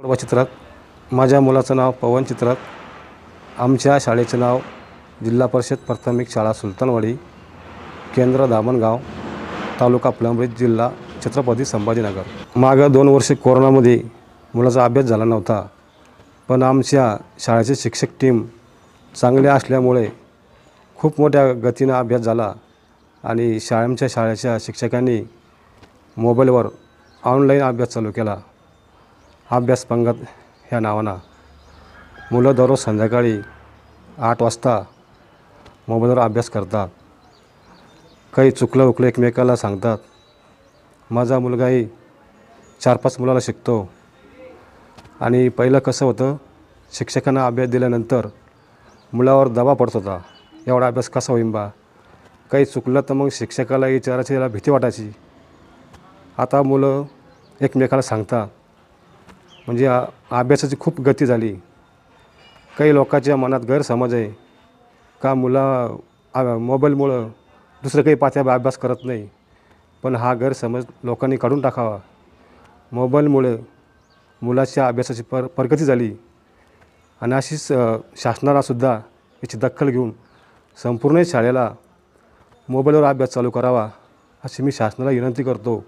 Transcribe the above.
कडवा चित्रात माझ्या मुलाचं नाव पवन चित्रात आमच्या शाळेचं नाव जिल्हा परिषद प्राथमिक शाळा सुलतानवाडी केंद्र दामणगाव तालुका फुलंब्री जिल्हा छत्रपती संभाजीनगर. मागं दोन वर्षे कोरोनामध्ये मुलाचा अभ्यास झाला नव्हता पण आमच्या शाळेचे शिक्षक टीम चांगल्या असल्यामुळे खूप मोठ्या गतीनं अभ्यास झाला आणि शाळेच्या शाळेच्या शिक्षकांनी मोबाईलवर ऑनलाईन अभ्यास चालू केला. अभ्यास पंगत ह्या नावानं. मुलं दररोज संध्याकाळी आठ वाजता मोबाईलवर अभ्यास करतात. काही चुकलं उकलं एकमेकाला सांगतात. माझा मुलगाही चार पाच मुलाला शिकतो. आणि पहिलं कसं होतं शिक्षकांना अभ्यास दिल्यानंतर मुलावर दबाव पडत होता. एवढा अभ्यास कसा होईन बा? काही चुकलं तर मग शिक्षकाला विचारायची याला भीती वाटायची. आता मुलं एकमेकाला सांगतात. म्हणजे अभ्यासाची खूप गती झाली. काही लोकांच्या मनात गैरसमज आहे. का मुलं मोबाईलमुळं दुसरं काही पात्या अभ्यास करत नाही. पण हा गैरसमज लोकांनी काढून टाकावा. मोबाईलमुळे मुलाच्या अभ्यासाची पर प्रगती झाली. आणि अशीच शासनालासुद्धा याची दखल घेऊन संपूर्ण शाळेला मोबाईलवर अभ्यास चालू करावा अशी मी शासनाला विनंती करतो.